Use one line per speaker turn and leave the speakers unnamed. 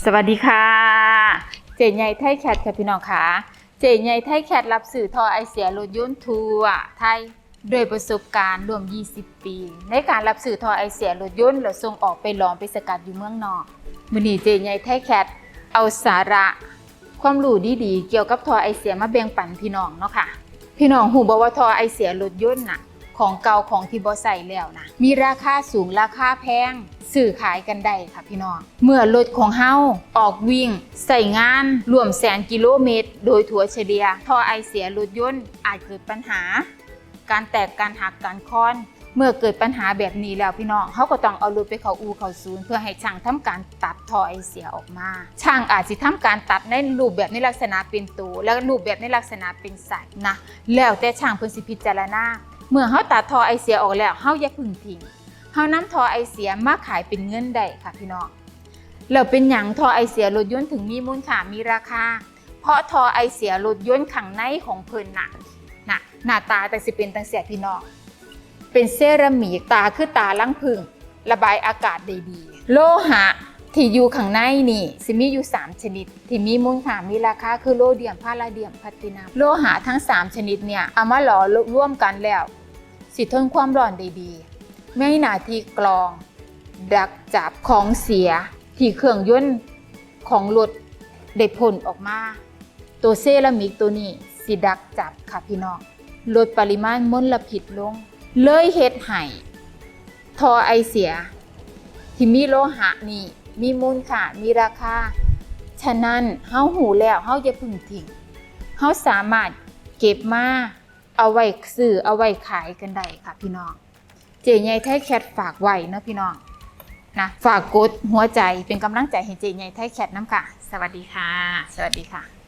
สวัสดีค่ะ เจใหญ่ไทยแคทค่ะพี่น้องค่ะเจใหญ่ไทยแคทรับสื่อทอไอเสียรถยนต์ทัวร์ไทยโดยประสบการณ์รวม 20 ปี ในการรับสื่อทอไอเสียรถยนต์แล้วส่งออกไปลองไปสกัดอยู่เมืองนอกมือนี้เจใหญ่ไทยแคทเอาสาระ ความรู้ดีๆ เกี่ยวกับทอไอเสียมาแบ่งปันพี่น้องเนาะค่ะ พี่น้องหูบอกว่าทอไอเสียรถยนต์น่ะ ของเก่าของที่บ่ใส่แล้วนะมีราคาสูงราคาแพงสื่อขายกันได้ค่ะพี่น้อง เมื่อรถของเฮาออกวิ่ง ใส่งานรวมแสนกิโลเมตร โดยถัวเฉลี่ยท่อไอเสียรถยนต์อาจเกิดปัญหา การแตกการหักการคอนเมื่อเกิดปัญหาแบบนี้แล้วพี่น้องเขาก็ต้องเอารถไปเขาอูเขาศูนย์เพื่อให้ช่างทำการตัดท่อไอเสียออกมา ช่างอาจสิทำการตัดในรูปแบบในลักษณะเป็นตัวและรูปแบบในลักษณะเป็นสายนะแล้วแต่ช่างเพิ่นสิพิจารณา เมื่อเขาตัดทอไอเสียออกแล้วเฮาอย่าพึ่งทิ้งเฮานำทอไอเสียมาขายเป็นเงินได้ค่ะพี่น้องแล้วเป็นหยังทอไอเสียรถยนต์ถึงมีมูลค่ามีราคา เพราะทอไอเสียรถยนต์ข้างในของเพิ่นน่ะน่ะหน้าตาแต่สิเป็นตังเสียพี่น้องเป็นเซรามิกตาคือตาลังพึ่งระบายอากาศได้ดี โลหะที่อยู่ข้างในนี่สิมีอยู่ 3 ชนิด ที่มีมูลค่ามีราคาคือโลเดียมพาราเดียมพลตตินัมโลหะทั้ง 3 ชนิดเนี่ยเอามาหล่อร่วมกันแล้ว สิทนความร้อนได้ดี ไม่หนาที่กรอง ดักจับของเสียที่เครื่องยนต์ของรถได้พ่นออกมา ตัวเซรามิกตัวนี้สิดักจับค่ะพี่น้องลดปริมาณมลพิษลง เลยเฮ็ดให้ทอไอเสีย ที่มีโลหะนี่มีมูลค่ามีราคา ฉะนั้นเฮาหูแล้วเฮาอย่าพึ่งทิ้งเฮาสามารถเก็บมา เอาไว้ซื้อเอาไว้ขายกันได้ค่ะพี่น้อง เจใหญ่ไทยแคทฝากไว้เนาะพี่น้องนะฝากกดหัวใจเป็นกำลังใจให้เจใหญ่ไทยแคทน้ำค่ะ สวัสดีค่ะ สวัสดีค่ะ